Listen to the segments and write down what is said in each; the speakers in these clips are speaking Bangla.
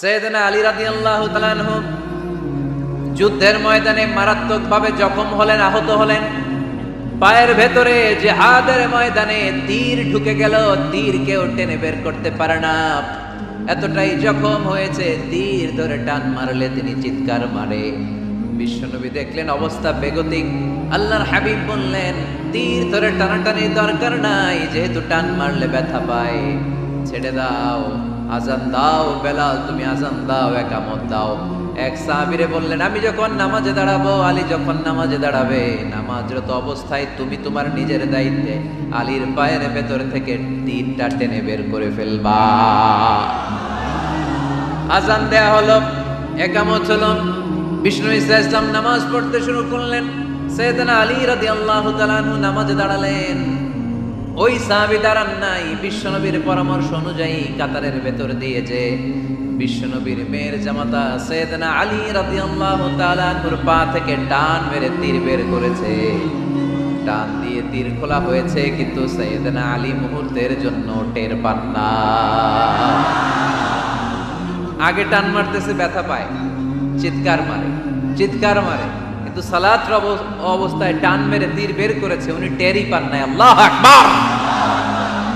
সৈয়দনা আলী তাআলা আনহু যুদ্ধের ময়দানে মারাত্মকভাবে জখম হলেন, আহত হলেন। পায়ের ভেতরে যে জেহাদের ময়দানে তীর ঢুকে গেল, তীর কেউ টেনে বের করতে পারে না। এতটাই জখম হয়েছে, তীর ধরে টান মারলে তিনি চিৎকার মারে। বিশ্বনবী দেখলেন অবস্থা বেগতিক। আল্লাহর হাবিব বললেন, তীর ধরে টানাটানির দরকার নাই, যেহেতু টান মারলে ব্যথা পায়, ছেড়ে দাও। আজান দাও, বেলাল, তুমি আজান দাও, একামত দাও। এক সাহাবিরে বললেন, আমি যখন নামাজে দাঁড়াবো, আলী যখন নামাজে দাঁড়াবে, নামাজরত অবস্থায় তুমি তোমার নিজের দায়িত্বে আলীর পায়ের ভেতর থেকে তীরটা টেনে বের করে ফেলবা। আজান দেয়া হলো, একামত হলো। বিষ্ণু ইসা ইসলাম নামাজ পড়তে শুরু করলেন। সৈয়দনা আলী রাদিয়াল্লাহু তাআলা নামাজে দাঁড়ালেন। ওই সাহাবি দাঁড়ান নাই, বিশ্বনবীর পরামর্শ অনুযায়ী কাতারের ভেতর দিয়ে যে বিশ্বনবীর মেয়ের জামাতা সৈয়দনা আলী রাদিয়াল্লাহু তাআলা পা থেকে টান মেরে তীর বের করেছে। টান দিয়ে তীর খোলা হয়েছে, কিন্তু সৈয়দনা আলী মুহূর্তের জন্য টের পান না। আগে টান মারতেছে, ব্যথা পায়। চিৎকার মারে চিৎকার মারে। কিন্তু সালাত অবস্থায় টান মেরে তীর বের করেছে, উনি টেরই পান নাই। আল্লাহ আকবার!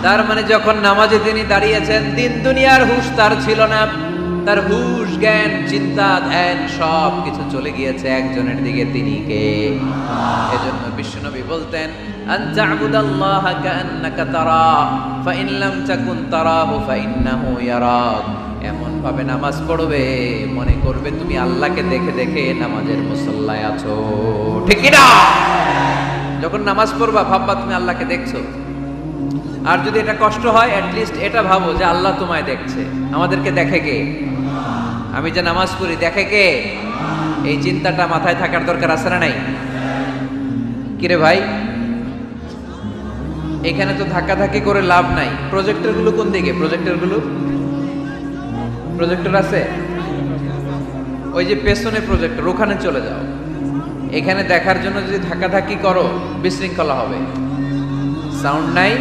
তার মানে যখন নামাজে তিনি দাঁড়িয়েছেন, দিন দুনিয়ার হুশ তার ছিল না। তার হুশ, জ্ঞান, চিন্তা, ধ্যান সব কিছু চলে গিয়েছে একজনের দিকে, তিনি কে? এজন্য বিশ্বনবী বলতেন, আন তা'বুদাল্লাহা কাআন্নাকা তারা ফাইন লাম তাকুন তারাহু ফাইন্নাহু ইয়ারাক। এমন ভাবে নামাজ পড়বে, মনে করবে তুমি আল্লাহকে দেখে দেখে নামাজের মুসল্লায় আছো। ঠিক না যখন নামাজ পড়বা, ভাববা তুমি আল্লাহকে দেখছ। আর যদি এটা কষ্ট হয় লিস্ট এটা ভাবো যে আল্লাহ তোমায় দেখছে। আমাদেরকে দেখে কে? আমি যে নামাজ পড়ি, দেখে কে? এই চিন্তাটা মাথায় থাকার দরকার আছে না নাই? কিরে ভাই? এখানে তো ধাক্কাধাক্কি করে লাভ নাই। প্রজেক্টরগুলো কোন দিকে? প্রজেক্টরগুলো? প্রজেক্টর আছে? ওই যে পেছনে প্রজেক্টর ওখানে চলে যাও। এখানে দেখার জন্য যদি ধাক্কাধাক্কি করো, বিশৃঙ্খলা হবে। সাউন্ড নাই?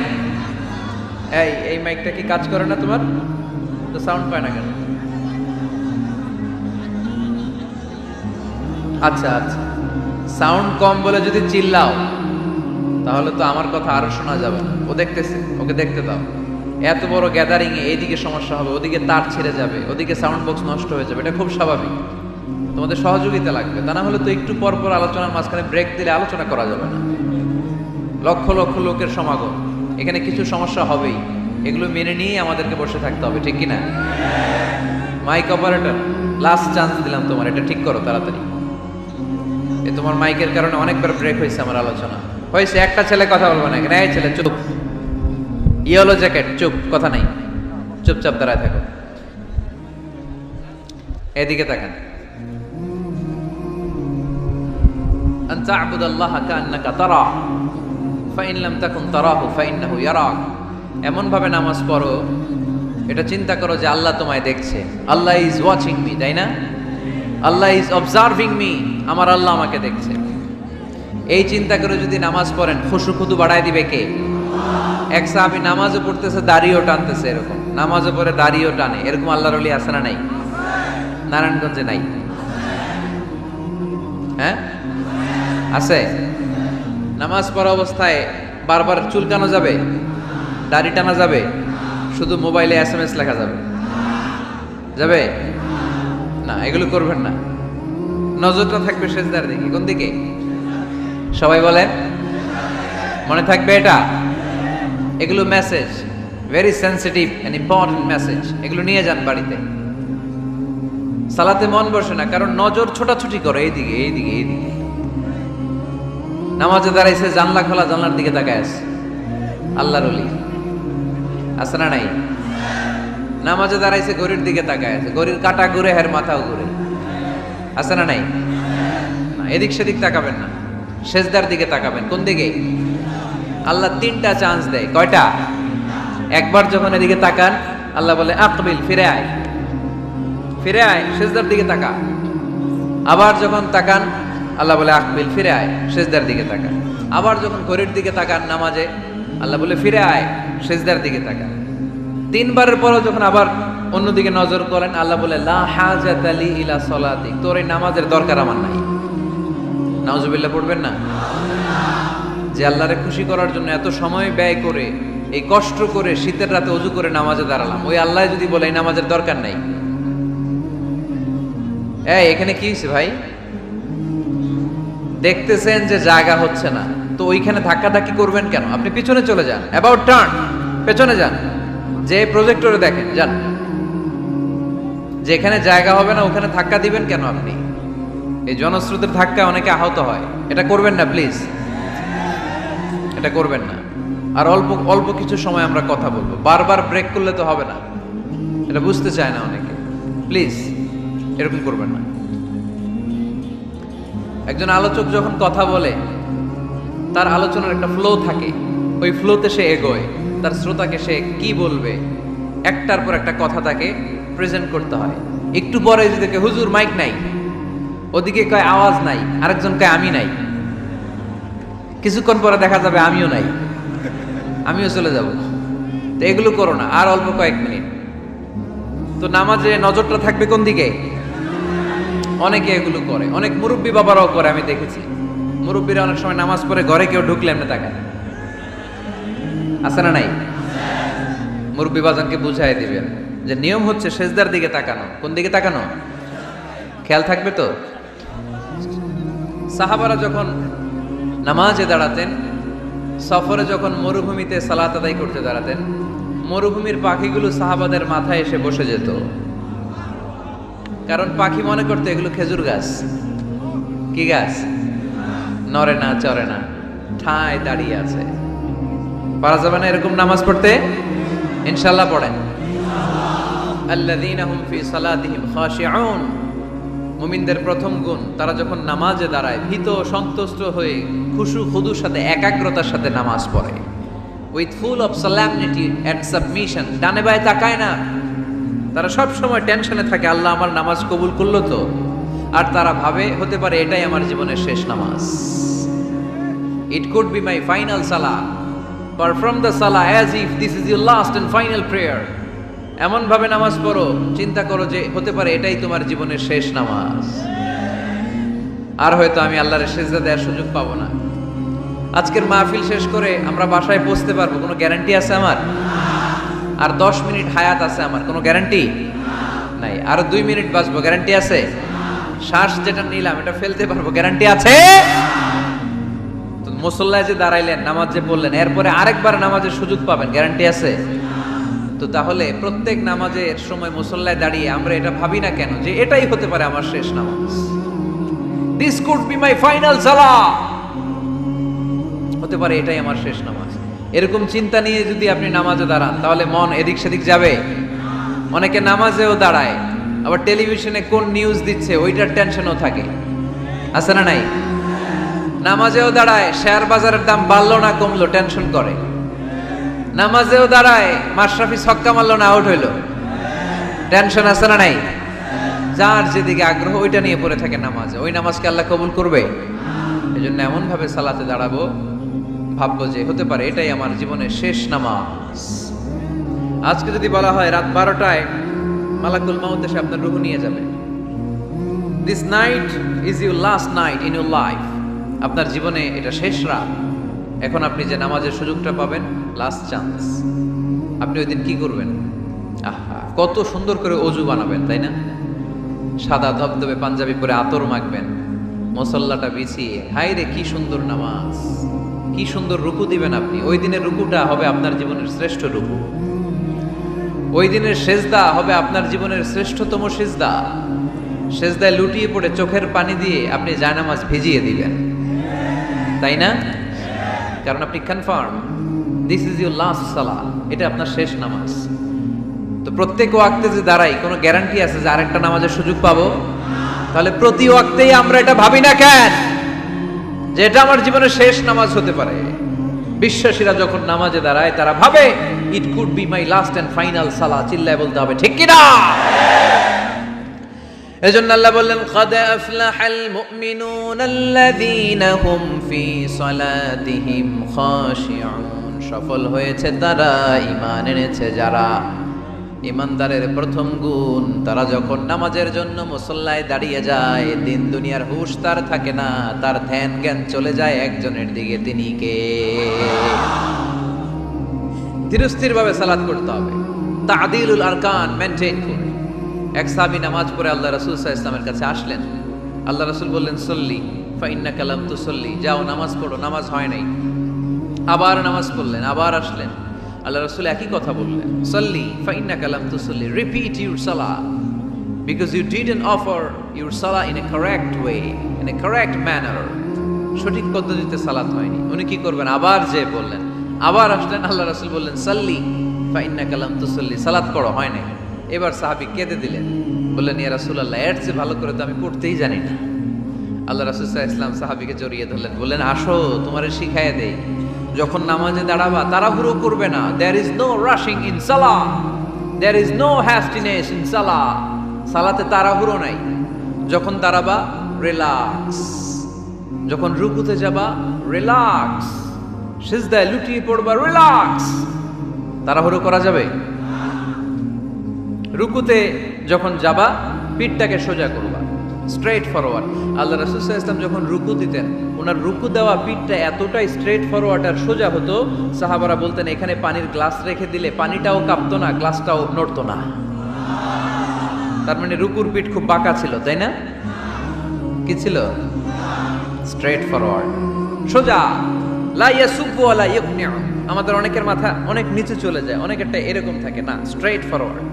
এই এই মাইকটা কি কাজ করে না তোমার? তো সাউন্ড পায় না কেন? আচ্ছা আচ্ছা। সাউন্ড কম বলে যদি চিল্লাও, তাহলে তো আমার কথা আরও শোনা যাবে ও দেখতেছে, ওকে দেখতে দাও। এত বড় গ্যাদারিং এ এইদিকে সমস্যা হবে, ওদিকে তার ছিঁড়ে যাবে, ওদিকে সাউন্ড বক্স নষ্ট হয়ে যাবে, এটা খুব স্বাভাবিক। তোমাদের সহযোগিতা লাগবে, তা না হলে তো একটু পর পর আলোচনার মাঝখানে ব্রেক দিলে আলোচনা করা যাবে না। লক্ষ লক্ষ লোকের সমাগম, এখানে কিছু সমস্যা হবেই, এগুলো মেনে নিয়েই আমাদেরকে বসে থাকতে হবে, ঠিক কিনা? মাইক অপারেটর লাস্ট চান্স দিলাম তোমার, এটা ঠিক করো তাড়াতাড়ি। এ তোমার মাইকের কারণে অনেকবার ব্রেক হয়েছে আমার আলোচনা। হয়েছে, একটা ছেলে কথা বলব না এখানে ছেলে, চুপ। ইয়েলো জ্যাকেট চুপ কথা নাই চুপচাপ দাঁড়ায় থাকো এদিকে তাকান أن تعبد الله كأنك تراه فإن لم تكن تراه فإنه يراك এমন ভাবে নামাজ পড়ো এটা চিন্তা করো যে আল্লাহ তোমায় দেখছে আল্লাহ ইজ ওয়াচিং মি তাই না আল্লাহ ইজ অবজার্ভিং মি আমার আল্লাহ আমাকে দেখছে এই চিন্তা করে যদি নামাজ পড়েন খুশু খুদু বাড়ায় দিবে কে এক সাহাবি নামাজও পড়তেছে, দাড়িও টানতেছে এরকম। নামাজও পড়ে, দাড়িও টানে। এরকম আল্লাহর অলি আছে না নাই? নারায়ণগঞ্জে নাই? হ্যাঁ? আছে? নামাজ পড়া অবস্থায় বারবার চুলকানো যাবে, দাড়ি টানা যাবে, শুধু মোবাইলে এস এম এস লেখা যাবে। যাবে? না, এগুলো করবেন না। নজরটা থাকবে শেষদার দিকে। কোন দিকে? সবাই বলেন? মনে থাকবে এটা? এগুলো message very sensitive and important message এগুলো নিয়ে যান বাড়িতে। সালাতে মন বসে না, কারণ নজর ছোটাছুটি করে, এইদিকে এইদিকে এইদিকে। নামাজে দাঁড়াইছে, জানলা খোলা, জানলার দিকে তাকায় আছে। আল্লাহর অলি আছে না নাই? নামাজে দাঁড়াইছে গরির দিকে তাকায় আছে। গরির কাটা ঘুরে, হের মাথাও ঘুরে। আছে না নাই? এদিক সেদিক তাকাবেন না। শেষদার দিকে তাকাবেন। কোন দিকে? আল্লাহ তিনটা চান্স দেয়। কয়টা? একবার যখন এদিকে তাকান, আল্লাহ বলে, আকবিল, ফিরে আয়। ফিরে আয় শেষদার দিকে তাকা। আবার যখন তাকান, আল্লাহ বলে, আকবিল, ফিরে আয় শেষদার দিকে তাকান আবার যখন ঘড়ির দিকে তাকান নামাজে, আল্লাহ বলে, ফিরে আয় শেষদার দিকে তাকান তিনবারের পরও যখন আবার অন্যদিকে নজর করেন, আল্লাহ বলে, লা ইলা সলাতি তোর এই নামাজের দরকার আমার নাই। নাউজুবিল্লাহ পড়বেন না? যে আল্লাহরে খুশি করার জন্য এত সময় ব্যয় করে, এই কষ্ট করে শীতের রাতে অজু করে নামাজে দাঁড়ালাম। ওই আল্লাহ যদি বলে, এই নামাজের দরকার নাই। এখানে কি হয়েছে ভাই? দেখতেছেন যে জায়গা হচ্ছে না। তো ওইখানে ধাক্কাধাক্কি করবেন কেন? আপনি পিছনে চলে যান। অ্যাবাউট টার্ন পেছনে যান। যে প্রজেক্টরে দেখেন, যান। যেখানে জায়গা হবে না, ওখানে ধাক্কা দিবেন কেন আপনি? এই জনস্রোতের ধাক্কা অনেকে আহত হয়। এটা করবেন না প্লিজ এটা করবেন না। আর অল্প অল্প কিছু সময় আমরা কথা বলব। বারবার ব্রেক করলে তো হবে না। এটা বুঝতে চায় না অনেকে। প্লিজ এরকম করবেন না। একজন আলোচক যখন কথা বলে, তার আলোচনার একটা ফ্লো থাকে। ওই ফ্লোতে সে এগোয়। তার শ্রোতাকে সে কি বলবে? একটার পর একটা কথা তাকে প্রেজেন্ট করতে হয়। একটু পরে যদি হুজুর মাইক নাই। ওদিকে কয়, আওয়াজ নাই। আরেকজন কয়, আমি নাই। কিছুক্ষণ পরে দেখা যাবে আমিও নাই। আমিও চলে যাব। তো এগুলো করো না, আর অল্প কয়েক মিনিট। তো নামাজে নজরটা থাকবে কোন দিকে? অনেকে এগুলো করে। অনেক মুরব্বী বাবারাও করে, আমি দেখেছি। মুরব্বীরা অনেক সময় নামাজ পড়ে ঘরে কেউ ঢুকলে এমনি তাকায়। আছে না নাই? মুরব্বী বাজানকে বুঝাই দিবেন যে নিয়ম হচ্ছে সেজদার দিকে তাকানো। কোন দিকে তাকানো? খেয়াল থাকবে তো? সাহাবারা যখন নামাজে দাঁড়াতেন, সফরে যখন মরুভূমিতে সালাত আদায় করতে দাঁড়াতেন, মরুভূমির পাখিগুলো সাহাবাদের মাথায় এসে বসে যেত। কারণ পাখি মনে করতে এগুলো খেজুর গাছ। কি গাছ? নরে না চরে না। ঠায় দাঁড়িয়ে আছে। পারা যাবে না এরকম নামাজ পড়তে? ইনশাল্লাহ পড়েন। আল্লাযীনা হুম ফি সালাতিহিম খাশিউন। মুমিনদের প্রথম গুণ, তারা যখন নামাজে দাঁড়ায়, ভীত সন্তুষ্ট হয়ে খুশু খুদুর সাথে, একাগ্রতার সাথে নামাজ পড়ে। With full of solemnity and submission ডানে বায়ে তাকায় না। তারা সব সময় টেনশনে থাকে, আল্লাহ আমার নামাজ কবুল করল তো? আর তারা ভাবে, হতে পারে এটাই আমার জীবনের শেষ নামাজ। It could be my final সালা পারফর্ম দ্য সালা as if this is your last and final prayer এমন ভাবে নামাজ পড়ো, চিন্তা করো যে হতে পারে এটাই তোমার জীবনের শেষ নামাজ। আর হয়তো আমি আল্লাহরের দেওয়ার সুযোগ পাবো না। আজকের মাহফিল শেষ করে আমরা বাসায় পৌঁছতে পারব, কোনো গ্যারান্টি আছে আমার? আর দশ মিনিট হায়াত আছে আমার, কোনো গ্যারান্টি? নাই। আর দুই মিনিট বাঁচবো, গ্যারান্টি আছে? শ্বাস যেটা নিলাম, এটা ফেলতে পারব, গ্যারান্টি আছে? মুসল্লায় যে দাঁড়াইলেন, নামাজ যে পড়লেন, এরপরে আরেকবার নামাজের সুযোগ পাবেন, গ্যারান্টি আছে? তো তাহলে প্রত্যেক নামাজের সময় মুসল্লায় দাঁড়িয়ে আমরা এটা ভাবি না কেন যে এটাই হতে পারে আমার শেষ নামাজ? This could be my final সালা হতে পারে এটাই আমার শেষ নামাজ। এরকম চিন্তা নিয়ে যদি আপনি নামাজে দাঁড়ান, তাহলে মন এদিক সেদিক যাবে। অনেকে নামাজেও দাঁড়ায়, আবার টেলিভিশনে কোন নিউজ দিচ্ছে, ওইটার টেনশনও থাকে। আছে না নাই? নামাজেও দাঁড়ায় শেয়ার বাজারের দাম বাড়লো না কমলো টেনশন করে। নামাজেও দাঁড়ায়, মাশরাফি ছক্কা মারলো না আউট হইল। টেনশন আছে না নাই? যার যেদিকে আগ্রহ, ওইটা নিয়ে পড়ে থাকে নামাজে। ওই নামাজকে আল্লাহ কবুল করবে। এই জন্য এমনভাবে সালাতে দাঁড়াবো, ভাববো যে হতে পারে, এটাই আমার জীবনের শেষ নামাজ। আজকে যদি বলা হয় রাত বারোটায় মালাকুল মাউত এসে আপনার রুহু নিয়ে যাবে। This night is your last night in your life আপনার জীবনে এটা শেষ রাত। এখন আপনি যে নামাজের সুযোগটা পাবেন লাস্ট চান্স আপনি ওই দিন কি করবেন? আহা, কত সুন্দর করে অজু বানাবেন, তাই না? সাদা ধবধবে পাঞ্জাবি পরে আতর মাখবেন, মসল্লাটা বিছিয়ে। হাই রে কি সুন্দর নামাজ। কি সুন্দর রুকু দিবেন আপনি। ওই দিনের রুকুটা হবে আপনার জীবনের শ্রেষ্ঠ রুকু। ওই দিনের সেজদা হবে আপনার জীবনের শ্রেষ্ঠতম সেজদা। সেজদায় লুটিয়ে পড়ে চোখের পানি দিয়ে আপনি জায়নামাজ ভিজিয়ে দিবেন। তাই না? কারণ আপনি confirm this is your last সালা এটা আপনার শেষ নামাজ। তো প্রত্যেক ওয়াক্তে যে দাঁড়াই, কোনো গ্যারান্টি আছে যে আরেকটা নামাজের সুযোগ পাবো? তাহলে প্রতি ওয়াক্তেই আমরা এটা ভাবি না কেন? যে এটা আমার জীবনের শেষ নামাজ হতে পারে। বিশ্বাসীরা যখন নামাজে দাঁড়ায়, তারা ভাবে it could be my last and final সালা চিল্লায় বলতে হবে, ঠিক কিনা এজন্য আল্লাহ বললেন قد أفلح المؤمنون الذين هم في صلاتهم خاشعون সফল হয়েছে তারা ঈমান এনেছে যারা ইমানদারের প্রথম গুণ তারা যখন নামাজের জন্য মুসল্লায় দাঁড়িয়ে যায় দিন দুনিয়ার হুশ তার থাকে না তার ধ্যান জ্ঞান চলে যায় একজনের দিকে তিনি কে ধীরস্থির ভাবে সালাত করতে হবে তাদিলুল আরকান মেনটেন করে এক সাহাবী নামাজ পড়ে আল্লাহ রাসূল ইসলামের কাছে আসলেন। আল্লাহ রাসূল বললেন, সল্লি ফাইন্না কালাম তু সল্লি যাও, নামাজ পড়ো, নামাজ হয় নাই। আবার নামাজ পড়লেন, আবার আসলেন। আল্লাহ রাসূল একই কথা বললেন, সল্লি ফাইন্না কালাম তু সল্লি repeat your Salah because you didn't offer your Salah in a correct way in a correct manner সঠিক পদ্ধতিতে সালাত হয়নি। উনি কি করবেন? আবার যে বললেন, আবার আসলেন। আল্লাহ রাসূল বললেন, সাল্লি ফাইন্না কালাম তুসল্লি। সালাত পড়ো, হয় নাই। এবার সাহাবী কেঁদে দিলেন। বললেন, ইয়া রাসূলুল্লাহ, এর চেয়ে ভালো করে তো আমি পড়তেই জানি না। আল্লাহ রাসূল সাল্লাল্লাহু ইসলাম সাহাবীকে জড়িয়ে ধরলেন, বললেন, আসো, তোমারে শিখাইয়ে দেই। যখন নামাজে দাঁড়াবা, তাড়াহুড়ো করবে না। There is no rushing in Salah there is no hastiness in সালাহ সালাতে তাড়াহুড়ো নাই। যখন দাঁড়াবা রিল্যাক্স যখন রুকুতে যাবা রিল্যাক্স সিজদায় লুটিয়ে পড়বা রিল্যাক্স তাড়াহুড়ো করা যাবে? রুকুতে যখন যাবা, পিঠটাকে সোজা করবা। স্ট্রেট ফরওয়ার্ড আল্লাহ রাসূল ইসলাম যখন রুকু দিতেন, ওনার রুকু দেওয়া পিঠটা এতটাই স্ট্রেট ফরওয়ার্ড আর সোজা হতো, সাহাবারা বলতেন, এখানে পানির গ্লাস রেখে দিলে পানিটাও কাঁপতো না গ্লাসটাও নড়তো না। তার মানে রুকুর পিঠ খুব বাঁকা ছিল, তাই না? কি ছিল? স্ট্রেট ফরওয়ার্ড সোজা। লাইয়া ওয়ালা ইয়াকনিউ আমাদের অনেকের মাথা অনেক নিচে চলে যায়, অনেকেরটা এরকম থাকে, না স্ট্রেট ফরওয়ার্ড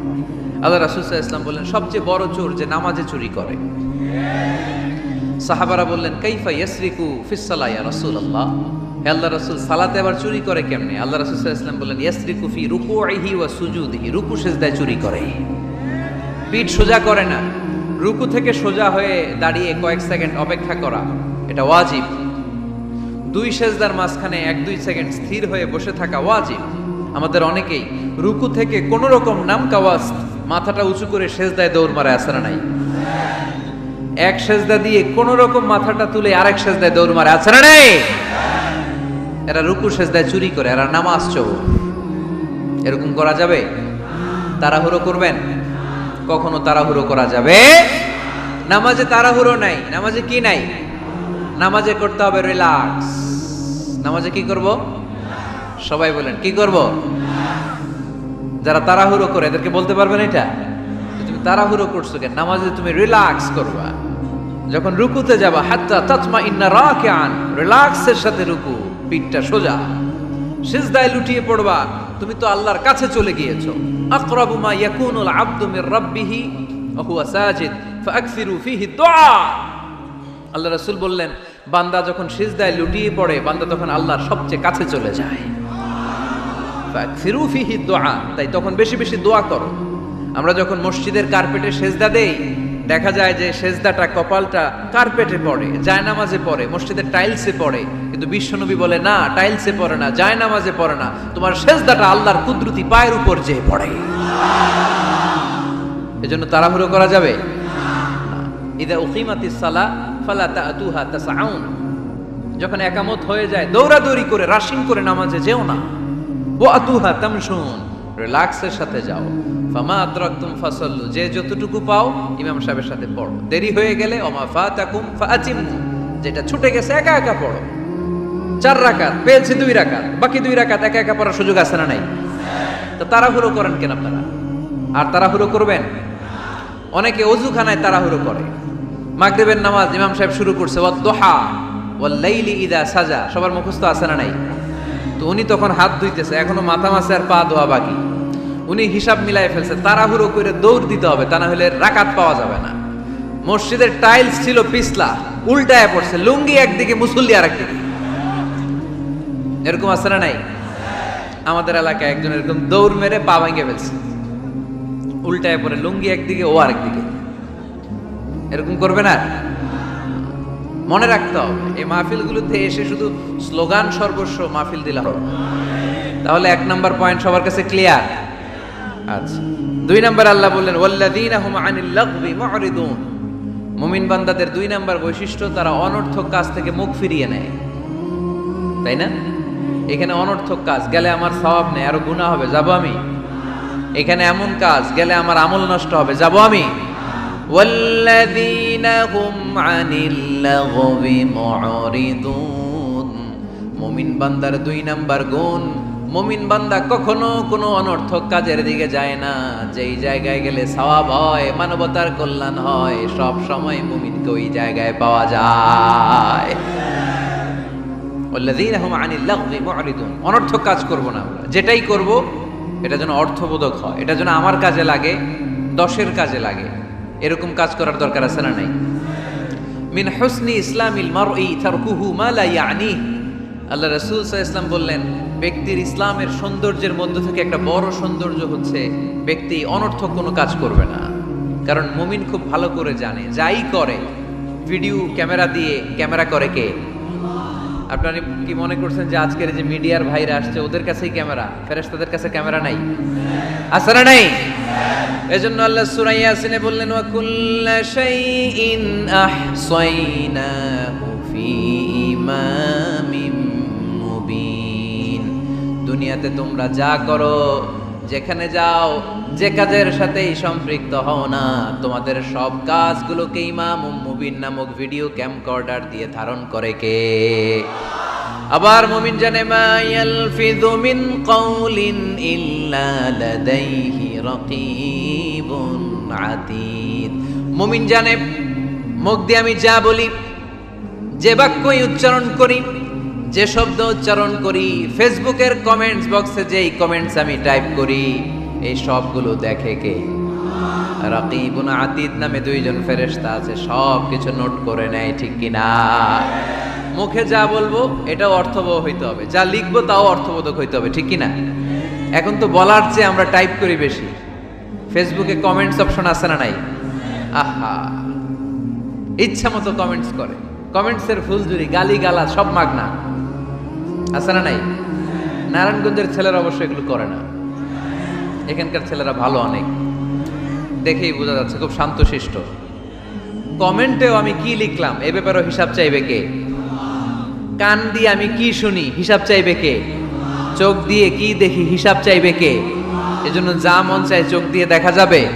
আল্লাহ রাসূল সাল্লাল্লাহু আলাইহি বললেন, সবচেয়ে বড় চোর যে নামাজে চুরি করে। সাহাবারা বললেন, কাইফা ইয়াসরিকু ফিস সালাহ ইয়া রাসূলুল্লাহ? হে আল্লাহ রাসূল, সালাতে আবার চুরি করে কেমনে? আল্লাহ রাসূল ওয়াসাল্লাম বললেন, ইয়াসরিকু ফি রুকুইহি ওয়া সুজুদিহি রুকু সিজদায় চুরি করে। পিঠ সোজা করে না, রুকু থেকে সোজা হয়ে দাঁড়িয়ে কয়েক সেকেন্ড অপেক্ষা করা, এটা ওয়াজিব। দুই সেজদার মাঝখানে এক দুই সেকেন্ড স্থির হয়ে বসে থাকা ওয়াজিব। আমাদের অনেকেই রুকু থেকে কোনো রকম নাম কাওয়াজ মাথাটা উঁচু করে সেজদায় দৌড় মারে আসে না নাই? এক সেজদা দিয়ে কোন রকম মাথাটা তুলে আরেক সেজদায় দৌড় মারে, আছে না নেই? এরা রুকু সেজদায় চুরি করে, এরা নামাজ চৌ এরকম করা যাবে? তাড়াহুড়ো করবেন? কখনো তাড়াহুড়ো করা যাবে? নামাজে তাড়াহুড়ো নাই। নামাজে কি নাই? নামাজে করতে হবে রিল্যাক্স। নামাজে কি করব? সবাই বলেন, কি করব? যারা তাড়াহুড়ো করে, এদেরকে বলতে পারবেন এটা? তুমি তাড়াহুড়ো করছ কেন? নামাজে তুমি রিল্যাক্স করবা। যখন রুকুতে যাবা, হাত্তা তাতমা ইন্না রাকিআন রিল্যাক্সের সাথে রুকু, পিঠটা সোজা। সিজদায় লুটিয়ে পড়বা, তুমি তো আল্লাহর কাছে চলে গিয়েছো। আকরাবু মা ইয়াকুনুল আবদু মির রাব্বিহি ওয়া হুয়া সাজিদ ফাকসিরু ফিহি দুআ আল্লাহ রাসূল বললেন, বান্দা যখন সিজদায় লুটিয়ে পড়ে, বান্দা তখন আল্লাহর সবচেয়ে কাছে চলে যায়। তাই তখন বেশি বেশি দোয়া করো। আমরা যখন মসজিদের কার্পেটে সেজদা দেই, দেখা যায় যে সেজদাটা কপালটা কার্পেটে পড়ে, জায়নামাজে পড়ে, মসজিদের টাইলসে পড়ে। কিন্তু বিশ্বনবী বলে, না, টাইলসে পড়ে না, জায়নামাজে পড়ে না। তোমার সেজদাটা আল্লাহর কুদরতি পায়ের উপর যেয়ে পড়ে। এজন্য তাড়াহুড়ো করা যাবে? ইদা উকিমাতিস সালা ফালা তাতুহা তাসাউন। যখন একামত হয়ে যায়, দৌড়াদৌড়ি করে, রাশিং করে নামাজে যেও না। ও আতুহা তামশুন। রিল্যাক্সের সাথে যাও। ফামা আদরাকতুম ফাসাল্লু। যে যতটুকু পাও ইমাম সাহেবের সাথে পড়ো। দেরি হয়ে গেলে ওমা ফাতাকুম ফাআতিমু। যেটা ছুটে গেছে একা একা পড়ো। চার রাকাত, পেয়েছে দুই রাকাত, বাকি দুই রাকাত একা একা পড়ার সুযোগ আছে না নাই? তো তাড়াহুড়ো করেন কেন আপনারা? আর তাড়াহুড়ো করবেন? অনেকে অজুখানায় তাড়াহুড়ো করে। মাগরিবের নামাজ ইমাম সাহেব শুরু করছে ওয়াদ দোহা ওয়াল লাইলি ইদা সাজা। সবার মুখস্থ আছে না নাই? তো উনি তখন হাত ধুইতেছে, এখনও মাথা মাসে আর পা ধোয়া বাকি। উনি হিসাব মিলাই ফেলছে, তাড়াহুড়ো করে দৌড় দিতে হবে, তা না হলে রাকাত পাওয়া যাবে না। মসজিদের টাইলস ছিল পিছলা, উল্টায় পড়ছে, লুঙ্গি একদিকে, মুসল্লি আর একদিকে এরকম আছে না নাই? আমাদের এলাকায় একজন এরকম দৌড় মেরে পা ভেঙে ফেলছে। উল্টায় পড়ে, লুঙ্গি একদিকে, ও আরেকদিকে। এরকম করবে না? মনে রাখতে হবে, এই মাহফিলগুলোতে এসে শুধু স্লোগান সর্বস্ব মাহফিল দিলাম তাহলে এক নাম্বার পয়েন্ট সবার কাছে ক্লিয়ার আচ্ছা। দুই নাম্বার আল্লাহ বললেন, ওয়াল্লাযীনা হুম আনিল লাগবি মুরিদুন মুমিন বান্দাদের দুই নাম্বার বৈশিষ্ট্য, তারা অনর্থক কাজ থেকে মুখ ফিরিয়ে নেয়। তাই না? এখানে অনর্থক কাজ, গেলে আমার সওয়াব নেই, আরও গুনাহ হবে, যাব আমি। এখানে এমন কাজ, গেলে আমার আমল নষ্ট হবে, যাব আমি। والذين هم عن اللغو معرضون মুমিন বান্দার দুই নাম্বার গুণ মুমিন বান্দা কখনো কোনো অনর্থক কাজের দিকে যায় না যেই জায়গায় গেলে সওয়াব হয় মানবতার কল্যাণ হয় সব সময় মুমিনকে ওই জায়গায় পাওয়া যায় ওয়াল্লাযীনা হুম আনিল লাগবি মুরিদুন অনর্থক কাজ করব না আমরা যেটাই করব এটা যেন অর্থবোধক হয় এটা যেন আমার কাজে লাগে দশের কাজে লাগে এরকম কাজ করার দরকার আছে না নাই? মিন হুসনি ইসলামিল মারই তারকুহু মা লা ইয়ানি। আল্লাহ রাসূল ইসলাম বললেন, ব্যক্তির ইসলামের সৌন্দর্যের মধ্য থেকে একটা বড় সৌন্দর্য হচ্ছে, ব্যক্তি অনর্থক কোনো কাজ করবে না। কারণ মুমিন খুব ভালো করে জানে, যাই করে, ভিডিও, ক্যামেরা দিয়ে, ক্যামেরা করে কে? আপনারা কি মনে করছেন যে আজকের যে মিডিয়ার ভাইরা আসছে, ওদের কাছেই ক্যামেরা? ফেরেশতাদের কাছে ক্যামেরা নাই। আছে না নাই? এজন্য আল্লাহ সুরাইয়া ইয়াসিনে বললেন, ওয়া কুল্লা শাইইন আহসাইনাহু ফি ইমামিম মুবিন। দুনিয়াতে তোমরা যা করো, যেখানে যাও, যে কাজের সাথেই সম্পৃক্ত হও না। তোমাদের সব কাজগুলোকে ইমাম মুবিন নামক ভিডিও ক্যামকর্ডার দিয়ে ধারণ করে কে? আবার মুমিন জানে, মা ইয়ালফিযু মিন কাউলিন ইল্লা লাদাইহি রাকিবুন আতীদ। মুমিন জানে, মুখ দিয়ে আমি যা বলি, যে বাক্যই উচ্চারণ করি, যে শব্দ উচ্চারণ করি, ফেসবুকের কমেন্টস বক্সে যেই কমেন্টস আমি টাইপ করি, এই সবগুলো দেখে কে? রাকিবুন আতিদ নামে দুইজন ফেরেশতা আছে সব কিছু নোট করে নেয়, ঠিক মুখে যা বলব, এটাও হইতে হবে। যা লিখব, তাও অর্থবোধক হইতে হবে, ঠিক এখন তো বলার চেয়ে আমরা টাইপ করি বেশি। ফেসবুকে কমেন্টস অপশন আছে না নাই? আহা! ইচ্ছা মতো কমেন্টস করে। কমেন্টসের ফুলজুরি গালি গালা সব মাগনা। আছে না নাই? নারায়ণগঞ্জের ছেলেরা অবশ্য এগুলো করে না। এখানকার ছেলেরা ভালো অনেক। দেখেই বোঝা যাচ্ছে খুব শান্তশিষ্ট। কমেন্টেও আমি কি লিখলাম? এ ব্যাপারেও হিসাব চাইবে কে? কান দিয়ে আমি কি শুনি, হিসাব চাইবে কে? চোখ দিয়ে কি দেখি, হিসাব চাইবে কে? এজন্য যা মন চায় চোখ দিয়ে দেখা যাবে।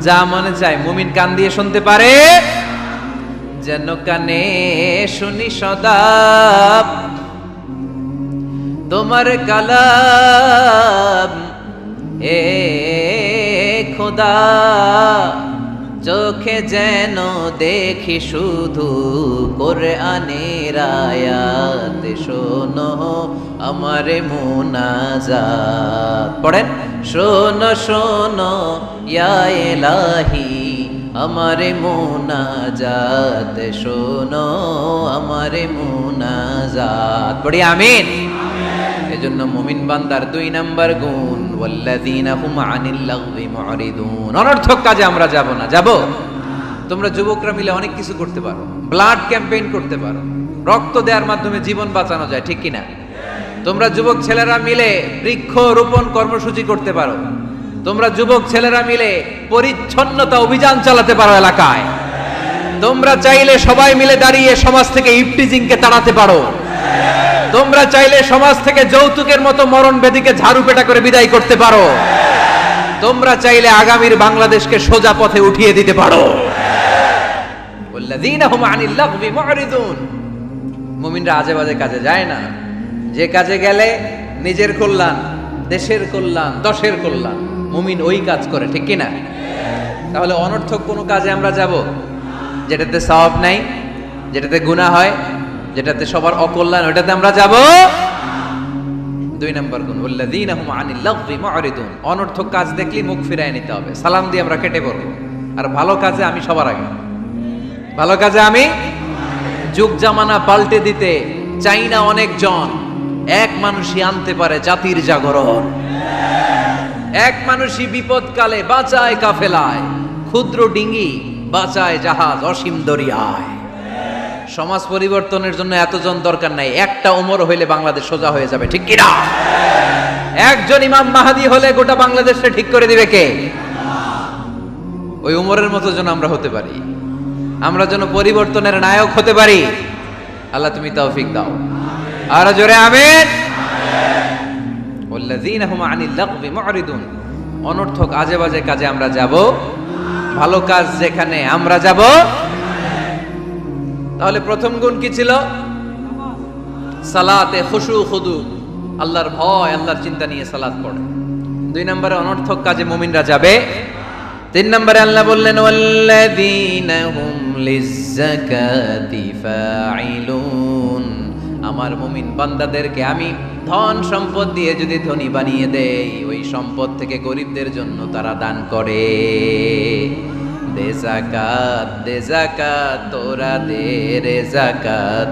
যা মনে চায় মুমিন কান দিয়ে শুনতে পারে। যেন কানে শুনি সদা। তোমার কালাম এ খোদা, চোখে যেন দেখি শুধু করে আনের আয়াত। শোনো আমারে মোনাজাত। পড়েন? শোনো শোনো, ইয়া এলাহি আমারে মোনাজাত। শোনো আমারে মোনাজাত। পড়ি, আমিন। এজন্য মুমিন বান্দার দুই নাম্বার গুণ, ওয়াল্লাযীনা হুম আনিল লাগবি মুরিদুন অনর্থক কাজে আমরা যাব না। যাব? তোমরা যুবকরা মিলে অনেক কিছু করতে পারো। ব্লাড ক্যাম্পেইন করতে পারো। রক্ত দেওয়ার মাধ্যমে জীবন বাঁচানো যায়, ঠিক কিনা? তোমরা যুবক ছেলেরা মিলে বৃক্ষ রোপণ কর্মসূচি করতে পারো। তোমরা যুবক ছেলেরা মিলে পরিচ্ছন্নতা অভিযান চালাতে পারো এলাকায়। তোমরা চাইলে সবাই মিলে দাঁড়িয়ে সমাজ থেকে ইফটিজিংকে তাড়াতে পারো। হ্যাঁ। তোমরা চাইলে সমাজ থেকে যৌতুকের মতো মরণ বেদিকে ঝাড়ু পেটা করে বিদায় করতে পারো। তোমরা চাইলে আগামীর বাংলাদেশকে সোজা পথে উঠিয়ে দিতে পারো। মুমিনরা আজে বাজে কাজে যায় না। যে কাজে গেলে নিজের কল্যাণ, দেশের কল্যাণ, দশের কল্যাণ, মুমিন ওই কাজ করে, ঠিক কিনা? তাহলে অনর্থক কোনো কাজে আমরা যাব? যেটাতে সওয়াব নাই, যেটাতে গুনাহ হয় যেটাতে সবার অকল্যাণ ওটাতে আমরা যাব? দুই নম্বর গুণ, উল্লাযীনা হুম আনিল লাগবি মুরিদুন অনর্থক কাজ দেখলি মুখ ফিরায় নিতে হবে। সালাম দিয়ে আমরা কেটে পড়ব আর ভালো কাজে আমি সবার আগে। ভালো কাজে আমি? যুগ জামানা পাল্টে দিতে চাই না অনেকজন। এক মানুষই আনতে পারে জাতির জাগরণ। এক মানুষই বিপদকালে বাঁচায় কাফেলায়। ক্ষুদ্র ডিঙ্গি বাঁচায় জাহাজ অসীম দরিয়ায়। সমাজ পরিবর্তনের জন্য এতজন দরকার নাই। একটা ওমর হইলে বাংলাদেশ সোজা হয়ে যাবে, ঠিক কিনা? একজন ইমাম মাহাদি হলে গোটা বাংলাদেশটা ঠিক করে দিবে কে? ওই উমরের মতো যেন আমরা হতে পারি। আমরা যেন পরিবর্তনের নায়ক হতে পারি। আল্লাহ তুমি তৌফিক দাও। আর জোরে আমেন। অনর্থক আজে বাজে কাজে আমরা যাব। ভালো কাজ যেখানে আমরা যাব তাহলে প্রথম গুণ কি ছিল? সালাতে খুশু, খুদু। আল্লাহর ভয়, আল্লাহর চিন্তা নিয়ে সালাত পড়ে। দুই নম্বরে অনর্থক কাজে মুমিনরা যাবে। তিন নম্বরে আল্লাহ বললেন আমার মুমিন বান্দাদেরকে আমি ধন সম্পদ দিয়ে যদি ধনী বানিয়ে দেই, ওই সম্পদ থেকে গরিবদের জন্য তারা দান করে। দে জাকাত দে জাকাত তোরা দে রে জাকাত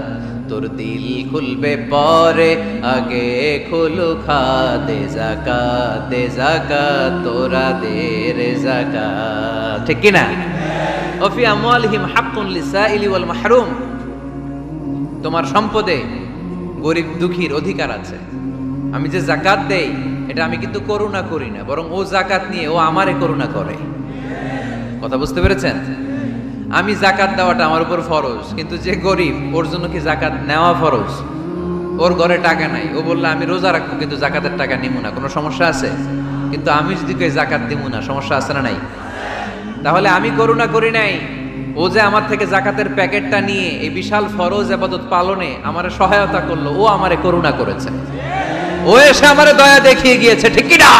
তোর দিল খুলবে পরে, আগে খুলু খা দে জাকাত দে জাকাত তোরা দে রে জাকাত ঠিক কি না ওফি আমওয়ালিহিম হাক্কুন লিসাইলি ওয়াল মাহরুম। তোমার সম্পদে গরিব দুঃখীর অধিকার আছে। আমি যে জাকাত দেই, এটা আমি কিন্তু করুণা করি না, বরং ও জাকাত নিয়ে ও আমারে করুণা করে। কথা বুঝতে পেরেছেন? আমি জাকাত দেওয়াটা আমার উপর ফরজ, কিন্তু যে গরিব, ওর জন্য কি জাকাত নেওয়া ফরজ? ওর ঘরে টাকা নাই, ও বললে, আমি রোজা রাখব, কিন্তু জাকাতের টাকা নিব না। কোনো সমস্যা আছে? কিন্তু আমি যদি কই জাকাত দিব না, সমস্যা আছে না নাই? তাহলে আমি করুণা করি নাই। ও যে আমার থেকে জাকাতের প্যাকেটটা নিয়ে এই বিশাল ফরজ আবাদত পালনে আমার সহায়তা করল, ও আমারে করুণা করেছে। ও এসে আমারে দয়া দেখিয়ে গিয়েছে, ঠিক কি না?